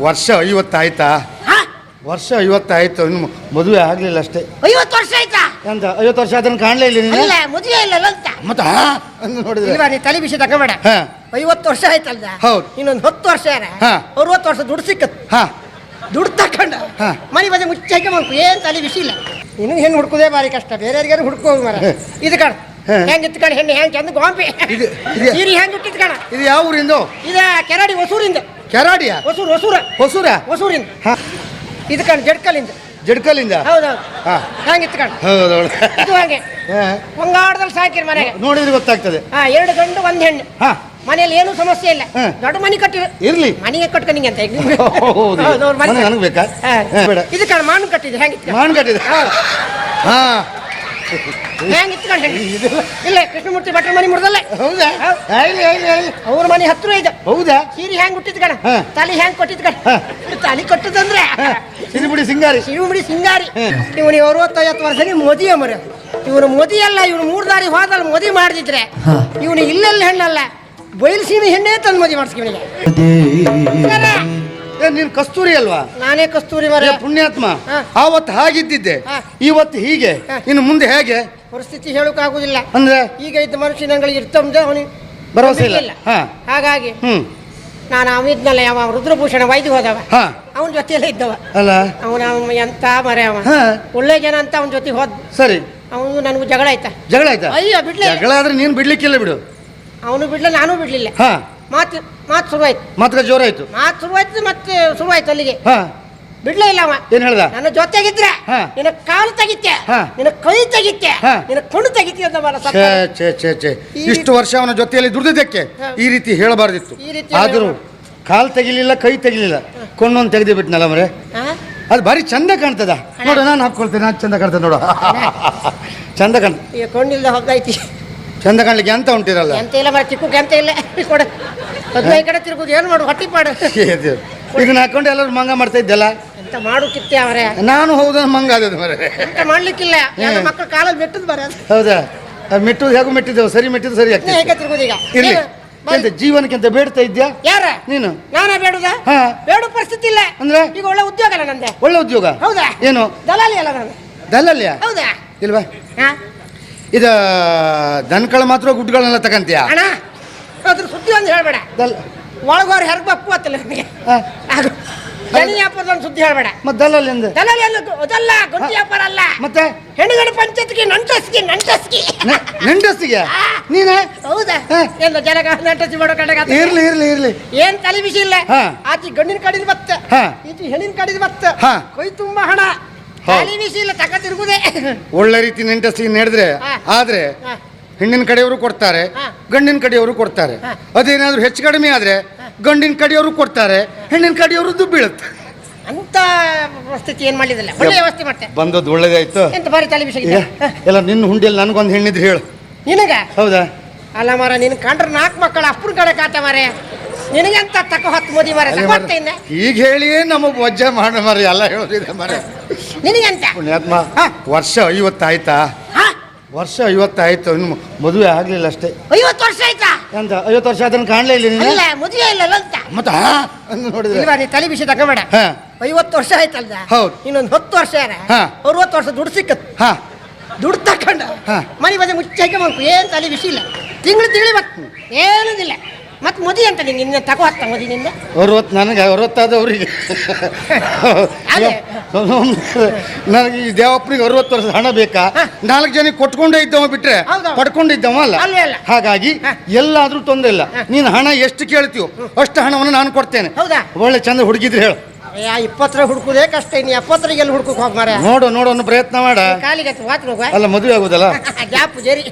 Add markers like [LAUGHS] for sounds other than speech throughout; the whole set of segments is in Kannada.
ವರ್ಷ ಐವತ್ತಾಯ್ತಾ? ಹಾ? ವರ್ಷ ಐವತ್ತಾಯ್ತು ಇನ್ನು ಮದುವೆ ಆಗ್ಲಿಲ್ಲ ಅಷ್ಟೇ. ಐವತ್ತು ವರ್ಷ ಆಯ್ತಾ? ಎಂತ ಐವತ್ತು ವರ್ಷ ಅದನ್ನು ಕಾಣಲೇ ಇಲ್ಲ ನೀನು? ಅಲ್ಲ ಮದುವೆ ಇಲ್ಲ ಅಂತ. ಮತ್ತೆ ಹಾ? ನೋಡಿದ್ರೆ. ಇಲ್ವಾ ನೀ ತಲೆ ಬಿಸಿ ತಗೋಬೇಡ. ಹಾ. ಐವತ್ತು ವರ್ಷ ಆಯ್ತಲ್ಲ ಹೌದು. ಇನ್ನೊಂದು ಹತ್ತು ವರ್ಷ ಯಾರ? ಹಾ. ಅರವತ್ತು ವರ್ಷ ದುಡ್ಡು ಸಿಕ್ಕತ್ ಹಾ. ದುಡ್ಡು ತಕೊಂಡ ಹಾ. ಮನೆ ಬದಿ ಮುಚ್ಚಾಕೆ ಮಾಡ್ಕು ಏನ್ ತಲೆ ಬಿಸಿ ಇಲ್ಲ. ಇನ್ನು ಹೆಣ್ಣು ಹುಡ್ಕೋದೇ ಬಾರಿ ಕಷ್ಟ. ಬೇರೆ ಯಾರಿಗಾರು ಹುಡ್ಕೋ ಮರ ಇದು ಕಾಣ. ಹಾ. ಹೆಂಗ್ ಇತ್ಕಣ ಹೆಣ್ಣು ಹೆಂಗ್ ಚಂದ ಗೋಂಪಿ ಇದು- ಇದು- ಹೆಂಗೆ ಹೆಂಗ್ ಹುಟ್ಟಿದ್ಕಣ ಇದು ಯಾವ ಊರಿಂದು? ಇದ ಕೆರಡಿ ಹೊಸೂರಿಂದ. ಕೆರಾಡಿಯ? ಹೊಸೂರು ಹೊಸೂರ. ಹೊಸೂರ? ಹೊಸೂರಿಂದ. ಹಾ. ಇದು ಕಣ ಜಡ್ಕಲಿಂದ ಜಡ್ಕಲ್ಲಿಂದ? ಹೌದೌದು. ಹಾ. ಹೆಂಗ್ ಇತ್ಕಣ ಹೌದು ಇದು ಹಾಗೆ. ಹಾ. ಮಂಗಾಡದಲ್ಲಿ ಸಾಕಿರ್ ಮನೆಗೆ. ನೋಡಿದ್ರೆ ಗೊತ್ತಾಗ್ತದೆ. ಹಾ ಎರಡು ಗಂಡು ಒಂದ್ ಹೆಣ್ಣು. ಹಾ. ಮನೇಲಿ ಏನು ಸಮಸ್ಯೆ ಇಲ್ಲ. ಹಾ. ದೊಡ್ಡ ಮನೆ ಕಟ್ಟಿರ ಇರ್ಲಿ. ಮನೆಗೆ ಕಟ್ಕೊಂಡಿ ಅಂತ ಈಗ ಹೌದು ಹೌದು, ಅವ್ರ ಮನೆ ಮನೆ ನನಗೆ ಬೇಕಾ? ಹಾ. ಹಾ, ಬೇಡ. ಇದು ಕಣ ಮಾನು ಕಟ್ಟಿದೆ. ಹೆಂಗೆ ಮಾನ್ ಕಟ್ಟಿದೆ. ಹಾ. ಹೆಂಗಿತ್ತು ಇತ್ಕೊಂಡೆ ಇಲ್ಲ ಕೃಷ್ಣಮೂರ್ತಿ ಭಟ್ರ ಮನೆ ಮುಡ್ದಲ್ಲ ಹೌದಾ? ಆಯ್ಲಿ ಅವ್ರ ಮನೆ ಹತ್ರ ಇದೆ. ಹೌದಾ? ಸೀರೆ ಹೆಂಗ್ ಹುಟ್ಟಿದ್ ಕಣ. ತಲೆ ಹೆಂಗ್ ಕೊಟ್ಟಿದ್ ಕಣ. ತಲೆ ಕಟ್ಟದಂದ್ರೆ ಸಿರಿಬಿಡಿ ಸಿಂಗಾರಿ. ಶಿವಮುಡಿ ಸಿಂಗಾರಿ. ಹಾ. ಇವನಿಗೆ ಅರವತ್ತೈವತ್ತು ವರ್ಷಕ್ಕೆ ಮೋದಿ ಮರ. ಇವನು ಮೋದಿ ಅಲ್ಲ ಇವನು ಮೂರ್ ದಾರಿ ಹೋದಲ್ ಮೋದಿ ಮಾಡಿದ್ರೆ ಇವನು ಇಲ್ಲೆಲ್ಲ ಹೆಣ್ಣಲ್ಲ. ಬಯಲು ಹೆಣ್ಣೇ ತಂದು ಮೋದಿ ಮಾಡಿಸ್ಕಿವನಿಗೆ ನೀನ್ ಕಸ್ತೂರಿ ಅಲ್ವಾ? ನಾನೇ ಕಸ್ತೂರಿ ಮರ. ಪುಣ್ಯಾತ್ಮ. ಆವತ್ತು ಹಾಗಿದ್ದಿದ್ದೆ. ಇವತ್ತು ಹೀಗೆ. ಇನ್ನು ಮುಂದೆ ಹೇಗೆ? ಪರಿಸ್ಥಿತಿ ಹೇಳೋಕ್ಕಾಗುದಿಲ್ಲ ಅಂದ್ರೆ? ಈಗ ಇದ್ದ ಮನುಷ್ಯನಗಳಿಗೆ ಇರ್ತಂದೆ ಅವನಿಗೆ ಭರವಸೆ ಇಲ್ಲ. ಹಾಗಾಗಿ ಹ್ಮ್. ನಾನು ಅವಿದ್ನಲ್ಲ ಯಾವ ರುದ್ರಭೂಷಣ ವೈದ್ಯ ಹೋದವ. ಅವನ ಜೊತೆಯಲ್ಲೇ ಇದ್ದವ. ಅಲ್ಲ? ಅವನ ಎಂತ ಮರೆ ಅವ. ಒಳ್ಳೆ ಜನ ಅಂತ ಅವನ ಜೊತೆ ಹೋದ್. ಸರಿ. ಅವನು ನನಗೂ ಜಗಳ ಆಯ್ತಾ? ಜಗಳ ಆಯ್ತಾ? ಅಯ್ಯೋ ಬಿಡ್ಲೇ. ಜಗಳ ಆದ್ರೆ ನೀನು ಬಿಡ್ಲಿಕ್ಕಿಲ್ಲ ಬಿಡು. ಅವನು ಬಿಡ್ಲ ನಾನು ಬಿಡ್ಲಿಲ್ಲ. ಮಾತು ಮಾತು ಶುರುವಾಯ್ತು. ಮಾತ್ರ ಜೋರಾಯ್ತು? ಮಾತು ಶುರುವಾಯ್ತು ಮತ್ತೆ ಶುರುವಾಯ್ತು ಅಲ್ಲಿಗೆ. ಹಾ. ಬಿಡ್ಲೇ ಇಲ್ಲ ಅವ. ಏನ್ ಹೇಳ್ದ? ನನ್ನ ಜೊತೆಗಿದ್ರೆ ಹಾ. ನಿನ್ನ ಕಾಲು ತೆಗಿತ್ತೆ ಹಾ. ನಿನ್ನ ಕೈ ತೆಗಿತ್ತೆ ಹಾ. ನಿನ್ನ ಕಣ್ಣು ತೆಗಿತಿ ಅಂತ ಬರ ಛೇ ಛೇ ಛೇ ಛೇ. ಈ ಇಷ್ಟು ವರ್ಷ ಅವನ ಜೊತೆಯಲ್ಲಿ ದುಡಿದಕ್ಕೆ ಹಾ. ಈ ರೀತಿ ಹೇಳಬಾರ್ದಿತ್ತು. ಈ ರೀತಿ ಆದರೂ ಕಾಲ್ ತೆಗಿಲಿಲ್ಲ ಕೈ ತೆಗಿಲಿಲ್ಲ. ಕೊಂಡೊಂದು ತೆಗೆದು ಬಿಟ್ನಲ್ಲ ಮರೆ? ಅದು ಭಾರಿ ಚಂದ ಕಾಣ್ತದ. ನೋಡು ನಾನು ಹಾಕೊಳ್ತೇನೆ ನಾನು ಚಂದ ಕಾಣ್ತದೆ ನೋಡು. ಚಂದ ಕಾಣ್ ಈಗ ಕಣ್ಣಿಲ್ದ ಹೋಗ್ತೈತಿ ಚಂದ ಕಾಣ್ಲಿಕ್ಕೆ ಎಂತ ಉಂಟಿರಲ್ಲ? ಎಂತ ಇಲ್ಲ ಮರ ಚಿಕ್ಕ ಎಂತ ಇಲ್ಲ. ಕೊಡ. ಹದಿನೈದು ಕಡೆ ತಿರುಗುದು ಏನು ಮಾಡು ಹೊಟ್ಟಿ ಪಾಡು. [LAUGHS] ಇದನ್ನ ಹಾಕೊಂಡು ಎಲ್ಲರೂ ಮಂಗ ಮಾಡ್ತಾ ಇದ್ದಲ್ಲ? ಎಂತ ಮಾಡು ಕಿತ್ತೆ ಅವರೇ. ನಾನು ಹೌದ ಮಂಗ ಆದದ್ದು ಮರೆ. ಎಂತ ಮಾಡ್ಲಿಕ್ಕಿಲ್ಲ. [LAUGHS] ಯಾವ್ದೋ ಮಕ್ಕಳು ಕಾಲಲ್ಲಿ ಮೆಟ್ಟದ್ ಬರ ಹೌದಾ? ಮೆಟ್ಟು ಮೆಟ್ಟುದು ಹೇಗೂ ಮೆಟ್ಟಿದ್ದೆವು? ಸರಿ ಮೆಟ್ಟಿದ್ದು ಸರಿ ಆಗ್ತದೆ ಹೇಗೆ ತಿರುಗುದು ಈಗ? ಇರ್ಲಿ ಎಂತ ಜೀವನಕ್ಕಿಂತ ಬೇಡ್ತಾ ಇದ್ಯಾ? ಯಾರ? ನೀನು. ನಾನೇ ಬೇಡುದ? ಬೇಡ ಪರಿಸ್ಥಿತಿ ಇಲ್ಲ. ಅಂದ್ರೆ? ಈಗ ಒಳ್ಳೆ ಉದ್ಯೋಗ ಅಲ್ಲ ನಂದೆ. ಒಳ್ಳೆ ಉದ್ಯೋಗ? ಹೌದಾ? ಏನು? ದಲಾಲಿ ಅಲ್ಲ ನಾನು. ದಲ್ಲಲ್ಯ ಹೌದಾ? ಇಲ್ವಾ? ಇದು ದನಗಳ ಮಾತ್ರ ಗುಡ್ಗಳನ್ನೆಲ್ಲ ತಗಂತೀಯ ಅಣ್ಣ ಅದ್ರ ಸುದ್ದಿ ಒಂದು ಹೇಳ್ಬೇಡ. ಒಳಗೋರು ಹೆರ್ಗ್ ಬಪ್ಪು ಅತ್ತಲ್ಲ ನನಗೆ ದನಿ ವ್ಯಾಪಾರದ ಒಂದು ಸುದ್ದಿ ಹೇಳಬೇಡ. ಮತ್ತೆ ದಲ್ಲಲ್ಲಿ ದಲ್ಲಲ್ಲಿ ಅದಲ್ಲ ಗುಂಡಿ ವ್ಯಾಪಾರ ಅಲ್ಲ. ಮತ್ತೆ? ಹೆಣ್ಣುಗಡೆ ಪಂಚಾಯತ್ಗೆ ನಂಟಸ್ಗೆ ನಂಟಸ್ಗೆ. ನೆಂಡಸ್ಸಿಗೆ ನೀನೇ? ಹೌದಾ. ಎಲ್ಲ ಜನಗ ನಂಟಸಿ ಮಾಡೋ ಕಡೆಗ ಇರ್ಲಿ ಇರ್ಲಿ ಇರ್ಲಿ. ಏನ್ ತಲೆ ಬಿಸಿ ಇಲ್ಲ. ಆಚಿ ಗಂಡಿನ ಕಡಿದ ಬತ್ತ. ಈಚಿ ಹೆಣ್ಣಿನ ಕಡಿದ ಬತ್ತ. ಕೈ ತುಂಬಾ ಹಣ. ತಲೆ ಬಿಸಿ ಇಲ್ಲ ತಕ ತಿರುಗುದೇ. ಒಳ್ಳೆ ರೀತಿ ನೆಂಟಸ್ಗಿ ನಡೆದ್ರೆ. ಆದ್ರೆ. ಹೆಣ್ಣಿನ ಕಡೆಯವರು ಕೊಡ್ತಾರೆ. ಗಂಡಿನ ಕಡೆಯವರು ಕೊಡ್ತಾರೆ. ಅದೇನಾದ್ರೂ ಹೆಚ್ಚು ಕಡಿಮೆ ಆದ್ರೆ ಗಂಡಿನ ಕಡೆಯವರು ಕೊಡ್ತಾರೆ ಹೆಣ್ಣಿನ ಕಡೆಯವರು ಬೀಳುತ್ತೆ. ಅಂತ ಪರಿಸ್ಥಿತಿ ಏನ್ ಮಾಡಿದಿಲ್ಲ ಒಳ್ಳೆ ವ್ಯವಸ್ಥೆ ಮಾಡ್ತೆ. ಬಂದದ್ದು ಒಳ್ಳೇದಾಯ್ತು ಎಂತ ಬಾರಿ ತಲೆ ಬಿಸಿ ಎಲ್ಲ ನಿನ್ನ ಹುಂಡಿಯಲ್ಲಿ ನನಗೊಂದು ಹೆಣ್ಣಿದ್ರೆ ಹೇಳು. ನಿನಗ? ಹೌದಾ? ಅಲ್ಲ ಮರ ನಿನ್ ಕಂಡ್ರೆ ನಾಲ್ಕು ಮಕ್ಕಳು ಅಪ್ಪನ ಕಡೆ ಕಾತೆ ಮಾರೆ. ನಿನಗೆಂತ ತಕ ಹೊತ್ತು ಮೋದಿ ಮಾರೆ? ಈಗ ಹೇಳಿ ನಮಗ್ ವಜ್ಜ ಮಾಡ ಮರ ಎಲ್ಲ ಹೇಳೋದಿದೆ ಮರ ನಿನಗೆಂತ? ಪುಣ್ಯಾತ್ಮ. ವರ್ಷ ಐವತ್ತಾಯ್ತಾ? ವರ್ಷ ಐವತ್ತಾಯ್ತು ಇನ್ನು ಮದುವೆ ಆಗ್ಲಿಲ್ಲ ಅಷ್ಟೇ. ಐವತ್ತು ವರ್ಷ ಆಯ್ತಾ? ಎಂತ ಐವತ್ತು ವರ್ಷ ಅದನ್ನು ಕಾಣಲೇ ಇಲ್ಲ ನೀನು? ಅಲ್ಲ ಮದುವೆ ಇಲ್ಲ ಅಂತ. ಮತ್ತೆ ನೋಡಿದ್ರೆ. ಇಲ್ವಾ ನೀ ತಲೆ ಬಿಸಿ ತಗೋಬೇಡ. ಹಾ. ಐವತ್ತು ವರ್ಷ ಆಯ್ತಲ್ಲ ಹೌದು. ಇನ್ನೊಂದು ಹತ್ತು ವರ್ಷ ಯಾರ? ಹಾ. ಅರವತ್ತು ವರ್ಷ ದುಡ್ಡು ಸಿಕ್ಕತ್ ಹಾ. ದುಡ್ಡು ತಕೊಂಡ. ಹಾ. ಮನೆ ಬದಿ ಮುಚ್ಚಾಕೆ ಮಾಡ್ಕು ಏನ್ ತಲೆ ಬಿಸಿ ಇಲ್ಲ. ತಿಂಗಳು ತಿಂಗಳು ಏನೂ ಏನದಿಲ್ಲ ಮತ್ ಮದಿ ಅಂತ ನಿಂಗೆ ಇನ್ನ ತಗೋ ಹತ್ತ ಮದಿ ನಿಂದ? ಅರವತ್ತು ನನಗೆ ಅರವತ್ತಾದ ಅವರಿಗೆ. ನನಗೆ ಈ ದೇವಪ್ಪನಿಗೆ ಅರವತ್ತು ವರ್ಷ ಹಣ ಬೇಕಾ? ನಾಲ್ಕು ಜನಕ್ಕೆ ಕೊಟ್ಕೊಂಡೇ ಇದ್ದವ ಬಿಟ್ರೆ. ಪಡ್ಕೊಂಡಿದ್ದವ ಅಲ್ಲ? ಹಾಗಾಗಿ. ಎಲ್ಲಾದ್ರೂ ತೊಂದರೆ ಇಲ್ಲ. ನೀನು ಹಣ ಎಷ್ಟು ಕೇಳ್ತೀವೋ ಅಷ್ಟು ಹಣವನ್ನು ನಾನು ಕೊಡ್ತೇನೆ. ಹೌದಾ? ಒಳ್ಳೆ ಚಂದ ಹುಡುಗಿದ್ರೆ ಹೇಳು. ಇಪ್ಪತ್ತರ ಹುಡುಕುದೇ ಕಷ್ಟ ಇನ್ನು. ಎಪ್ಪತ್ತರಿಗೆ ಎಲ್ಲಿ ಹುಡುಕಕ್ ಹೋಗ್ ಮಾರ ನೋಡು ಪ್ರಯತ್ನ ಮಾಡ. ಕಾಲಿಗೆ ಅಲ್ಲ ಮದುವೆ ಆಗುದಲ್ಲ? [LAUGHS] ಜಾಪು ಜರಿ.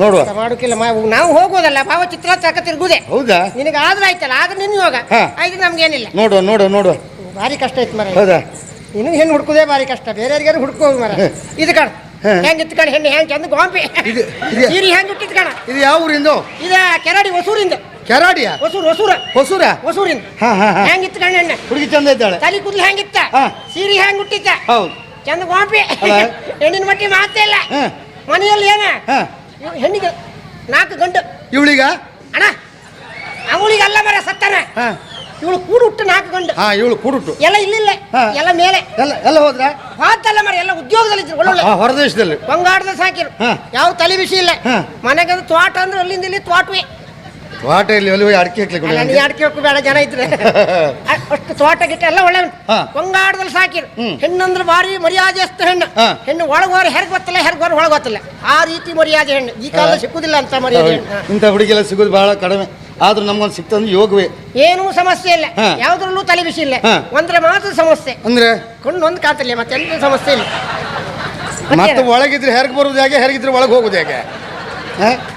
ನೋಡುವ. ಮಾಡೋಕಿಲ್ಲ ನಾವು ಹೋಗೋದಲ್ಲ ಭಾವಚಿತ್ರ ತಕ ತಿರುಗುದೆ ಹೌದಾ? ನಿನಗೆ ಆದ್ರೆ ಆಯ್ತಲ್ಲ ಆದ್ರೆ ನಿನ್ ಯೋಗ. ಹಾ. ಆಯ್ತು ನಮ್ಗೇನಿಲ್ಲ. ನೋಡುವ ನೋಡುವ ನೋಡುವ. ಭಾರಿ ಕಷ್ಟ ಐತೆ ಮರ. ಹೌದಾ? ನಿನಗೆ ಹೆಣ್ಣು ಹುಡುಕುದೇ ಭಾರಿ ಕಷ್ಟ. ಬೇರೆಯವ್ರಿಗಾರು ಹುಡ್ಕೋದು ಮರ. ಇದು ಕಣ. ಹಾ. ಹೆಂಗ್ ಇತ್ತು ಕಣ ಹೆಣ್ಣು ಹೆಂಗ್ ಚಂದ ಗೋಂಪಿ ಇದು- ಇದು- ಸೀರಿ ಹೆಂಗ್ ಕಣ. ಇದು ಯಾವ ಊರಿಂದು? ಇದ ಕೆರಾಡಿ ಹೊಸೂರಿಂದ. ಕೆರಾಡಿಯ? ಹೊಸೂರು ಹೊಸೂರ. ಹೊಸೂರ? ಹೊಸೂರಿಂದ. ಹಾ ಹಾ ಇತ್ತು ಕಣ ಹೆಣ್ಣು. ಹುಡುಗಿ ಚಂದ ಇದ್ದಾಳೆ. ತಲೆ ಕೂದಲು ಹೆಂಗಿತ್ತ ಹಾ. ಸೀರಿ ಹೆಂಗ್ ಹುಟ್ಟಿತ್ತ ಹೌದು. ಚಂದ ಗೋಂಪಿ ಅಲ್ಲ? [LAUGHS] ಹೆಣ್ಣಿನ ಮಟ್ಟಿ ಮಾತೇ ಇಲ್ಲ. ಹಾ. ಮನೆಯಲ್ಲಿ ಏನ? ಹಾ. ಹೆಣ್ಣಿಗೆ ನಾಲ್ಕು ಗಂಟು ಇವಳಿಗ? ಅಣ್ಣ ಅವಳಿಗೆ ಅಲ್ಲ ಮಾರ ಸತ್ತಾನ ಹಾ. ಇವಳು ಕೂಡುಟ್ಟು ನಾಲ್ಕು ಗಂಡು. ಹಾ ಇವಳು ಕೂಡುಟ್ಟು. ಎಲ್ಲ ಇಲ್ಲಿಲ್ಲ ಹಾ. ಎಲ್ಲ ಮೇಲೆ. ಎಲ್ಲ ಎಲ್ಲ ಹೋದ್ರ? ಮಾತಲ್ಲ ಮರ ಎಲ್ಲ ಉದ್ಯೋಗದಲ್ಲಿದ್ರು ಒಳ್ಳೊಳ್ಳೆ. ಆ, ಹೊರದೇಶದಲ್ಲಿ. ಬಂಗಾಳದ ಸಾಕಿರು. ಹಾ. ಯಾವ ತಲೆ ಬಿಸಿ ಇಲ್ಲ. ಹಾ. ಮನೆಗೆ ಅದು ತ್ವಾಟ ಅಂದ್ರೆ ಅಲ್ಲಿಂದ ಇಲ್ಲಿ ತ್ವಾಟವೇ. ತೋಟ ಇಲ್ಲಿ ಒಲಿ ಅಡಿಕೆ ಹಾಕ್ಲಿಕ್ಕೆ ಅಲ್ಲ ನೀ ಯಾರು ಕೇಳ್ಕೊಬೇಡ ಜನ ಇದ್ರೆ [LAUGHS] ಅ- ಅಷ್ಟು ತೋಟ ಗಿಟ್ಟ ಎಲ್ಲ ಒಳ್ಳೆ ಉಂಟು ಹಾ. ಸಾಕಿರು ಹ್ಮ್. ಹೆಣ್ಣಂದ್ರೆ ಭಾರಿ ಮರ್ಯಾದೆಸ್ತ ಹೆಣ್ಣು ಹಾ. ಹೆಣ್ಣು ಒಳಗೆ ಹೋದ್ರೆ ಹೆರ್ಗ್ ಗೊತ್ತಿಲ್ಲ ಹೆರ್ಗ್ ಹೋದ್ರೆ ಒಳಗೆ ಗೊತ್ತಿಲ್ಲ ಆ ರೀತಿ ಮರ್ಯಾದೆ ಹೆಣ್ಣು ಈ ಕಾಲ ಸಿಕ್ಕುದಿಲ್ಲ ಅಂತ ಮರ್ಯಾದೆ ಹೆಣ್ಣು ಹಾ. ಇಂಥ ಹುಡುಗಿಯೆಲ್ಲ ಸಿಗೋದು ಬಹಳ ಕಡಿಮೆ ಆದ್ರೂ ನಮ್ಗೊಂದು ಸಿಕ್ತಂದ್ರೆ ಯೋಗವೇ ಏನೂ ಸಮಸ್ಯೆ ಇಲ್ಲ ಹಾ. ಯಾವ್ದ್ರಲ್ಲೂ ತಲೆ ಬಿಸಿ ಇಲ್ಲ ಹಾ. ಒಂದ್ರೆ ಮಾತ್ರ ಸಮಸ್ಯೆ ಅಂದ್ರೆ ಕೊಂಡು ಒಂದು ಕಾತಲ್ಲ ಮತ್ತೆ ಎಂತ ಸಮಸ್ಯೆ ಇಲ್ಲ ಮತ್ತೆ ಮತ್ತೇನು? ಒಳಗಿದ್ರೆ ಹೆರ್ಗ್ ಬರುವುದು ಹೇಗೆ ಹೆರಗಿದ್ರೆ ಒಳಗೆ ಹೋಗುದು ಹೇಗೆ?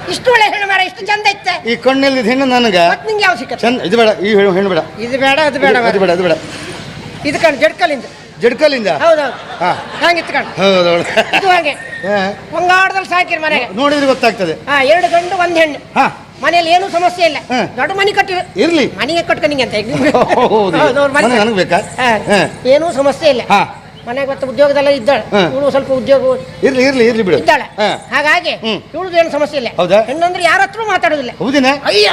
ಇಷ್ಟು ಒಳ್ಳೆ ಹೆಣ್ಣು ಮಾರ ಇಷ್ಟು ಚಂದ ಇತ್ತೆ ಈ ಕಣ್ಣಲ್ಲಿ ಹೆಣ್ಣು ನನಗ? ಮತ್ ನಿಂಗೆ ಯಾವ ಸಿಕ್ಕ ಚಂದ ಇದು ಬೇಡ ಈ ಹೆಣ್ಣು ಹೆಣ್ಣು ಬೇಡ. ಇದು ಬೇಡ ಅದು ಬೇಡ ಅದು ಬೇಡ ಅದು ಬೇಡ. ಇದು ಕಣ್ ಜಡ್ಕಲಿಂದ ಜಡ್ಕಲಿಂದ ಹೌದೌದು. ಹಾ. ಹಂಗಿತ್ತು ಕಣ್ ಹೌದೌದು. ಇದು ಹಾಗೆ. ಹಾ. ಬಂಗಾಳದಲ್ಲಿ ಸಾಕಿರ್ ಮನೆಗೆ ನೋಡಿದ್ರೆ ಗೊತ್ತಾಗ್ತದೆ. ಹಾ ಎರಡು ಗಂಡು ಒಂದು ಹೆಣ್ಣು. ಹಾ. ಮನೆಯಲ್ಲಿ ಏನು ಸಮಸ್ಯೆ ಇಲ್ಲ. ದೊಡ್ಡ ಮನೆ ಕಟ್ಟಿ ಇರ್ಲಿ. ಮನೆಗೆ ನಿಂಗೆ ಅಂತ ಹೌದು. ಹೌದು, ಮನೆ ಮನೆ ಬೇಕಾ? ಏನೂ ಸಮಸ್ಯೆ ಇಲ್ಲ. ಹಾ. ಮನೆಗೆ ಗೊತ್ತ ಉದ್ಯೋಗದಲ್ಲ ಇದ್ದಾಳೆ. ಇವಳು ಸ್ವಲ್ಪ ಉದ್ಯೋಗ ಇರ್ಲಿ ಇರ್ಲಿ ಇರ್ಲಿ ಬಿಡು. ಇದ್ದಾಳೆ. ಹಾಗಾಗಿ. ಇವಳದು ಏನು ಸಮಸ್ಯೆ ಇಲ್ಲ. ಹೌದಾ? ಹೆಣ್ಣಂದ್ರೆ ಯಾರ ಹತ್ರ ಮಾತಾಡೋದಿಲ್ಲ. ಹೌದಿನ? ಅಯ್ಯ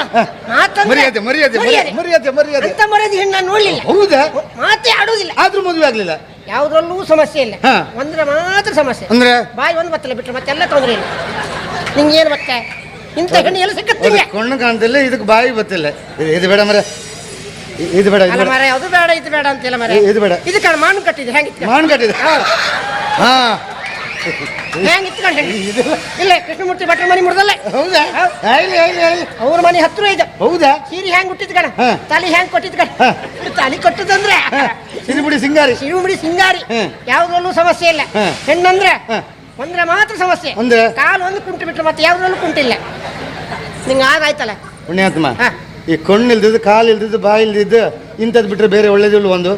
ಮರ್ಯಾದೆ ಮರ್ಯಾದೆ ಮರ್ಯಾದೆ ಮರ್ಯಾದೆ. ಅಂತ ಮರ್ಯಾದೆ ಹೆಣ್ಣು ನೋಡ್ಲಿಲ್ಲ. ಹೌದಾ? ಮಾತೇ ಆಡೋದಿಲ್ಲ. ಆದ್ರೂ ಮದುವೆ ಆಗ್ಲಿಲ್ಲ? ಯಾವ್ದ್ರಲ್ಲೂ ಸಮಸ್ಯೆ ಇಲ್ಲ. ಒಂದ್ರ ಮಾತ್ರ ಸಮಸ್ಯೆ. ಅಂದ್ರೆ? ಬಾಯಿ ಒಂದು ಬತ್ತಲ್ಲ ಬಿಟ್ರೆ ಮತ್ತೆಲ್ಲ ತೊಂದರೆ ಇಲ್ಲ. ನಿಂಗೇನು ಮತ್ತೆ? ಇಂಥ ಹೆಣ್ಣು ಎಲ್ಲ ಸಿಕ್ಕತ್ತಿಲ್ಲ ಕಣ್ಣು ಕಾಣ್ತಿಲ್ಲ ಇದಕ್ಕೆ ಬಾಯಿ ಬತ್ತಿಲ್ಲ. ಇದು- ಬೇಡ ಮರ. ಇದು ಬೇಡ ಇದು ಅಲ್ಲ ಬೇಡ. ಮರ ಅದು ಬೇಡ ಇದು ಬೇಡ ಅಂತಿಲ್ಲ ಮರ? ಇ- ಇದು ಬೇಡ. ಇದು ಕಣ ಮಾನು ಕಟ್ಟಿದೆ ಹೆಂಗಿತ್ತು ಮಾನ್ ಕಟ್ಟಿದೆ. ಹಾ. ಹೆಂಗ ಇದು ಇಲ್ಲ ಕೃಷ್ಣಮೂರ್ತಿ ಭಟ್ರ ಮನೆ ಮುಡ್ದಲ್ಲ ಹೌದಾ? ಆಯ್ಲಿ ಅವ್ರ ಮನೆ ಹತ್ರ ಇದೆ. ಹೌದಾ? ಸೀರೆ ಹೆಂಗ್ ಹುಟ್ಟಿದ್ ಕಣ? ಹಾ. ತಲೆ ಹೆಂಗ್ ಕೊಟ್ಟಿದ್ ಕಣ? ಹಾ. ತಲೆ ಕೊಟ್ಟದಂದ್ರೆ? ಹಾ, ಸಿರಿಬಿಡಿ ಸಿಂಗಾರಿ. ಶಿವಮುಡಿ ಸಿಂಗಾರಿ. ಹ್ಮ್. ಯಾವ್ದ್ರಲ್ಲೂ ಸಮಸ್ಯೆ ಇಲ್ಲ. ಹಾ. ಹೆಣ್ಣಂದ್ರೆ ಹಾ. ಒಂದ್ರೆ ಮಾತ್ರ ಸಮಸ್ಯೆ. ಅಂದ್ರೆ? ಕಾಲು ಒಂದು ಕುಂಟು ಬಿಟ್ರೆ ಮತ್ತೆ ಯಾವ್ದ್ರಲ್ಲೂ ಕುಂಟಿಲ್ಲ. ನಿಂಗೆ ಆಗಾಯ್ತಲ್ಲ ಪುಣ್ಯಾತ್ಮ. ಹಾ. ಈ ಕಣ್ಣು ಇಲ್ದಿದ್ದು ಕಾಲು ಇಲ್ದಿದ್ದು ಬಾಯಿ ಇಲ್ದಿದ್ದು ಇಂಥದ್ದು ಬಿಟ್ರೆ ಬೇರೆ ಒಳ್ಳೇದಿಲ್ಲ ಒಂದು.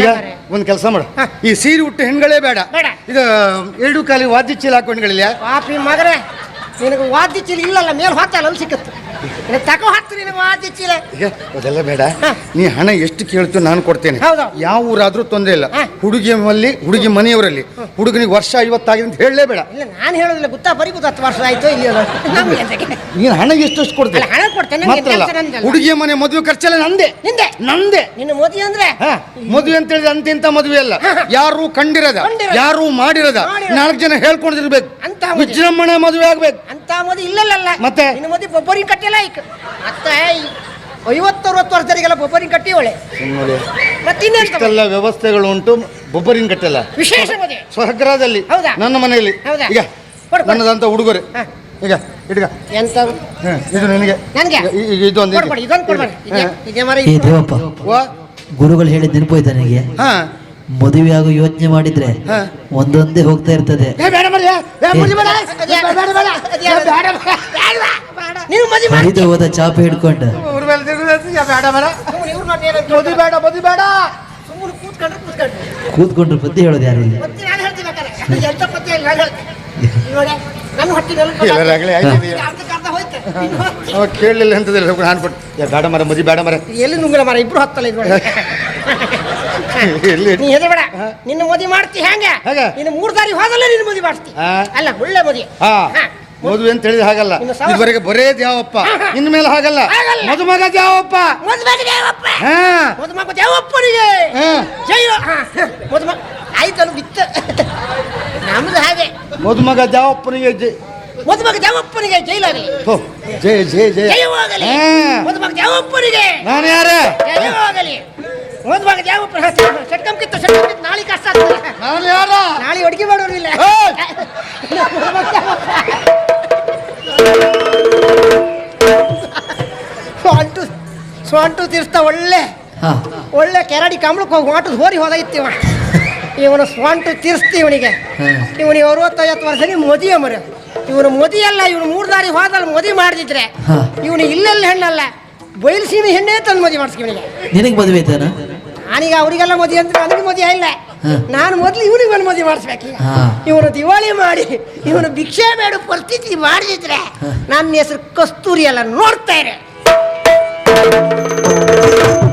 ಈಗ ಒಂದು ಕೆಲಸ ಮಾಡು. ಈ ಸೀರೆ ಉಟ್ಟು ಹೆಣ್ಗಳೇ ಬೇಡ. ಬೇಡ. ಇದು ಎರಡು ಕಾಲಿ ವಾದ್ಯ ಚೀಲ ಹಾಕೊಂಡ್ಗಳಿಲ್ಲ ಪಾಪಿ ಮಗರೇ ನಿನಗೆ ವಾದ್ಯ ಚೀಲ ಇಲ್ಲಲ್ಲ ಮೇಲೆ ಹಾಕಲ್ಲ ಸಿಕ್ಕತ್ತು. ತಕೋ ಹತ್ತು ನಿನಗೆ ವಾದ್ಯ ಚೀಲ. ಈಗ ಅದೆಲ್ಲ ಬೇಡ. ನೀ ಹಣ ಎಷ್ಟು ಕೇಳ್ತು ನಾನು ಕೊಡ್ತೇನೆ. ಹೌದು. ಯಾವ ಊರಾದ್ರೂ ತೊಂದರೆ ಇಲ್ಲ. ಹಾ. ಹುಡುಗಿ ಮಲ್ಲಿ ಹುಡುಗಿ ಮನೆಯವರಲ್ಲಿ. ಹುಡುಗನಿಗೆ ವರ್ಷ ಐವತ್ತಾಗಿದೆ ಅಂತ ಹೇಳಲೇಬೇಡ. ಇಲ್ಲ ನಾನು ಹೇಳೋದಿಲ್ಲ. ಗೊತ್ತಾ ಬರೀ ಗೊತ್ತಾ ಹತ್ತು ವರ್ಷ ಆಯ್ತು ಇಲ್ಲಿ ನಮ್ಗೆ ಎಂತಕ್ಕೆ? ನೀನು ಹಣ ಎಷ್ಟು ಎಷ್ಟು ಕೊಡ್ತೇನೆ ಅಲ್ಲ, ಹಣ ಕೊಡ್ತೇನೆ, ನಂಗೆ ಮಾತ್ರ ಅಲ್ಲ, ಕೆಲ್ಸ ನಂದಲ್ಲ. ಹುಡುಗಿಯ ಮನೆ ಮದುವೆ ಖರ್ಚೆಲ್ಲ ನಂದೆ. ನಿಂದೆ? ನಂದೆ. ನಿನ್ನ ಮೋದಿ ಅಂದ್ರೆ? ಹಾ, ಮದುವೆ ಅಂತ ಹೇಳಿದ್ರೆ ಅಂತಿಂತ ಮದುವೆ ಅಲ್ಲ. ಯಾರು ಕಂಡಿರದ ಕಂಡಿರದ. ಯಾರು ಮಾಡಿರದ ಮಾಡಿರದ. ನಾಲ್ಕು ಜನ ಹೇಳ್ಕೊಂಡಿರ್ಬೇಕು. ಅಂತ ಮದುವೆ. ವಿಜೃಂಭಣೆ ಮದುವೆ ಆಗ್ಬೇಕು. ಅಂತ ಮೋದಿ ಇಲ್ಲಲ್ಲ ಮತ್ತೆ? ನಿನ್ನ ಮೋದಿ ಬೊಬ್ಬರಿಗೆ ಕಟ್ಟಿಲ್ಲ ಈ ಐವತ್ತು ಅರವತ್ತು ವರ್ಷದವರಿಗೆಲ್ಲ ಬೊಬ್ಬರಿಗೆ ಕಟ್ಟಿ ಒಳ್ಳೆ. ಮತ್ತಿನ್ನೆಲ್ಲ ವ್ಯವಸ್ಥೆಗಳು ಉಂಟು ಬೊಬ್ಬರಿನ ಕಟ್ಟಲ್ಲ. ವಿಶೇಷ ಸ್ವಗ್ರಹದಲ್ಲಿ ಹೌದಾ? ನನ್ನ ಮನೆಯಲ್ಲಿ. ಹೌದಾ? ಈಗ. ನನ್ನದಂತ ಉಡುಗೊರೆ. ಈಗ ಇಡ್ಗ ಎಂತ? ಇದು ನಿನಗೆ. ನನ್ಗೆ? ಈಗ- ಇದೊಂದು? ಗುರುಗಳು ಹೇಳಿದ ನೆನಪೋಯ್ತು ನನಗೆ? ಹಾ. ಮದುವೆ ಆಗೋ ಯೋಚನೆ ಮಾಡಿದ್ರೆ ಹಾ. ಒಂದೊಂದೇ ಹೋಗ್ತಾ ಇರ್ತದೆ. ಏ, ಮದಿ ಮಾಡಿ. ಹರಿದು ಹೋದ ಚಾಪೆ ಹಿಡ್ಕೊಂಡ. ಊರ್ ಮೇಲೆ ತಿರುಗುದು, ಏ, ಬೇಡ ಬೇಡ. ಇವ್ರು ಮದುವೆ ಬೇಡ. ಮದಿ ಬೇಡ. ಸುಮ್ಮನೆ ಕೂತ್ಕೊಂಡ್ರೆ ಕೂತ್ಕೊಂಡ್ರೆ. ಕೂತ್ಕೊಂಡ್ರೆ ಪದ್ಯ ಹೇಳೋದು ಯಾರಿಲ್ಲ ಮತ್ತೆ ನಾನು ಹೇಳ್ತೀನಿ ಎಂತ ಪತ್ತೆ ಇಲ್ಲ ನಾನು ಹೇಳ್ತೀನಿ. ನೋಡಿ ನನ್ನ ಅರ್ಧಕ್ಕೆ ಅರ್ಧ ಹೋಯ್ತು. ಇನ್ನು ಹೋಯ್ತು. ಅವ ಕೇಳಲಿಲ್ಲ ಅಂತದಿಲ್ಲ ನಾನು ಏ ಬೇಡ. ಮರ ಮದಿ ಬೇಡ ಮರ. ಎಲ್ಲಿ ನುಂಗಲ ಮರ? ಇಬ್ರು ಹತ್ತಲ್ಲ ಇದ್ರೊಳಗೆ. ಎಲ್ಲಿ? ನೀ ಹೆದರ್ಬೇಡ. ನಿನ್ನ ಮದಿ ಮಾಡ್ತಿ ಹೆಂಗ ಹೇಗೆ? ನಿನ್ನ ಮೂರ್ ದಾರಿ ಹೋದಲ್ಲ ನಿನ್ನ ಮದಿ ಮಾಡ್ತಿ. ಹಾ. ಅಲ್ಲ ಒಳ್ಳೆ ಮದಿ. ಹಾ. ಹಾ. ಮದುವೆ ಅಂತ ಹೇಳಿದ್ರೆ ಹಾಗಲ್ಲ. ಇದುವರೆಗೆ ಬರೇ ದ್ಯಾವಪ್ಪ ಇನ್ಮೇಲೆ ಹಾಗಲ್ಲ. ಹಾಗಲ್ಲ. ಮದುಮಗ. ಜೈ ಮದುಮ ಆಯ್ತಲ್ಲ ಬಿತ್ತ. ನಮ್ದು ಹಾಗೆ. ಮದುಮಗ ದ್ಯಾವಪ್ಪನಿಗೆ ಜೈ ಮದುಮಗ ದೇವಪ್ಪನಿಗೆ ಜೈಲಾಗಲಿ ಜೈ ಜೈ ಜೈ. ಜಯ ಜಯವಾಗಲಿ. ಮದುಮಗ ದೇವಪ್ಪನಿಗೆ. ನಾನು ಯಾರ? ಜಯವಾಗಲಿ ಮದುಮಗ ದೇವಪ್ಪ ಸಟ್ಕಂ ಕಿತ್ತು ಸಟ್ಕಂ ಕಿತ್ತು ನಾಳೆ ಕಷ್ಟ ಆಗ್ತದೆ. ನಾನು ಯಾರ? ನಾಳೆ ಅಡುಗೆ ಮಾಡೋರಿಲ್ಲ ಮದುಮಗ ಸ್ವಂಟು ಸ್ವಂಟು ತೀರ್ಸ್ತಾ ಒಳ್ಳೆ ಒಳ್ಳೆ ಕೆರಡಿ ಕಂಬಳಕ್ಕೆ ಹೋಗಿ ಮಾಟದ ಹೋರಿ ಹೋದೈತಿ ಇವ. ಇವನು ಸ್ವಂಟು ತೀರ್ಸ್ತಿ ಇವನಿಗೆ. ಇವನಿಗೆ ಅರವತ್ತೈವತ್ತು ವರ್ಷ ಮೋದಿ ಮರು. ಇವನು ಮೋದಿ ಅಲ್ಲ ಇವನು ಮೂರು ದಾರಿ ಹೋದಲ್ಲಿ ಮೋದಿ ಮಾಡಿದ್ರೆ. ಇವನು ಇಲ್ಲೆಲ್ಲ ಹೆಣ್ಣಲ್ಲ ಬಯಲುಸೀಮೆ ಹೆಣ್ಣೇ ತಂದು ಮದುವೆ ಮಾಡಿಸ್ಕಿ ಇವನಿಗೆ. ನಿನಗೆ ಮದುವೆ ನಾನೀಗ ಅವರಿಗೆಲ್ಲ ಮದುವೆ ಅಂದ್ರೆ ನನಗೆ ಮದುವೆ ಇಲ್ಲ. ನಾನು ಮೊದಲು ಇವನಿಗೆ ಒಂದು ಮದುವೆ ಮಾಡಿಸ್ಬೇಕು. ಇವನು ದಿವಾಳಿ ಮಾಡಿ ಇವನು ಭಿಕ್ಷೆ ಬೇಡ ಪರಿಸ್ಥಿತಿ ಮಾಡಿದ್ರೆ ನನ್ನ ಹೆಸರು ಕಸ್ತೂರಿ ಎಲ್ಲ ನೋಡ್ತಾ ಇರೆ.